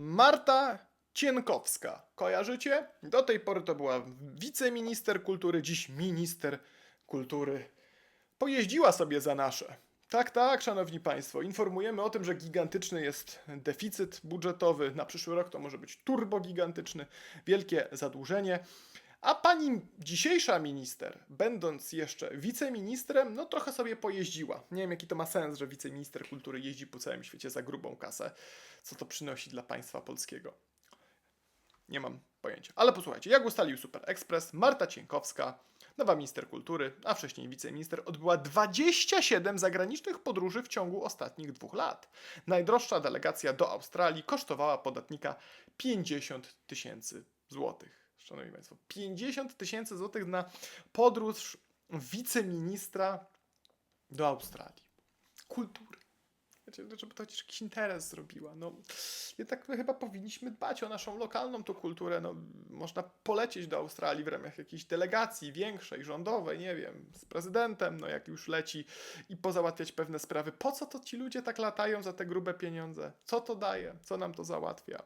Marta Cienkowska. Kojarzycie? Do tej pory to była wiceminister kultury, dziś minister kultury. Pojeździła sobie za nasze. Tak, tak, szanowni państwo. Informujemy o tym, że gigantyczny jest deficyt budżetowy. Na przyszły rok to może być turbogigantyczny, wielkie zadłużenie. A pani dzisiejsza minister, będąc jeszcze wiceministrem, no trochę sobie pojeździła. Nie wiem, jaki to ma sens, że wiceminister kultury jeździ po całym świecie za grubą kasę. Co to przynosi dla państwa polskiego? Nie mam pojęcia. Ale posłuchajcie, jak ustalił Super Express, Marta Cienkowska, nowa minister kultury, a wcześniej wiceminister, odbyła 27 zagranicznych podróży w ciągu ostatnich dwóch lat. Najdroższa delegacja do Australii kosztowała podatnika 50 tysięcy złotych. Szanowni Państwo, 50 tysięcy złotych na podróż wiceministra do Australii. Kultury. No, żeby to chociaż jakiś interes zrobiła. No, jednak my chyba powinniśmy dbać o naszą lokalną tu kulturę. No, można polecieć do Australii w ramach jakiejś delegacji większej, rządowej, nie wiem, z prezydentem, no jak już leci i pozałatwiać pewne sprawy. Po co to ci ludzie tak latają za te grube pieniądze? Co to daje? Co nam to załatwia?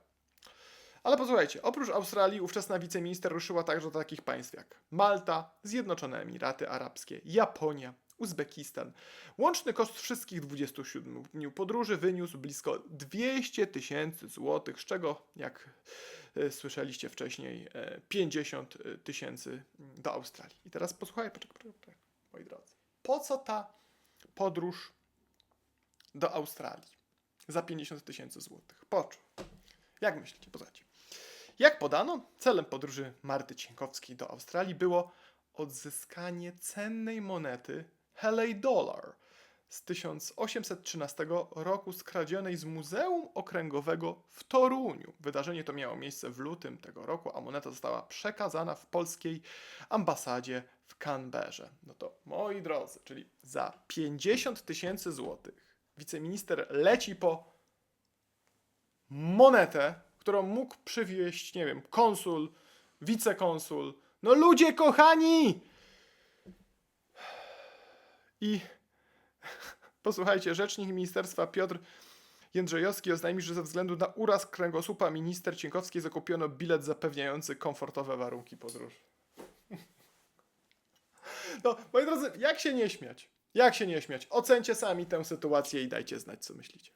Ale posłuchajcie, oprócz Australii ówczesna wiceminister ruszyła także do takich państw jak Malta, Zjednoczone Emiraty Arabskie, Japonia, Uzbekistan. Łączny koszt wszystkich 27 dni podróży wyniósł blisko 200 tysięcy złotych, z czego, jak e, słyszeliście wcześniej, e, 50 tysięcy do Australii. I teraz posłuchaj, poczekaj, poczekaj, poczekaj, moi drodzy. Po co ta podróż do Australii za 50 tysięcy złotych? Po co? Jak myślicie? Posłuchajcie. Jak podano, celem podróży Marty Cienkowskiej do Australii było odzyskanie cennej monety Helej Dollar z 1813 roku skradzionej z Muzeum Okręgowego w Toruniu. Wydarzenie to miało miejsce w lutym tego roku, a moneta została przekazana w polskiej ambasadzie w Canberrze. No to moi drodzy, czyli za 50 tysięcy złotych wiceminister leci po monetę, którą mógł przywieźć, nie wiem, konsul, wicekonsul. No ludzie kochani! I posłuchajcie, rzecznik ministerstwa Piotr Jędrzejowski oznajmił, że ze względu na uraz kręgosłupa minister Cienkowskiej zakupiono bilet zapewniający komfortowe warunki podróży. No, moi drodzy, jak się nie śmiać? Jak się nie śmiać? Ocencie sami tę sytuację i dajcie znać, co myślicie.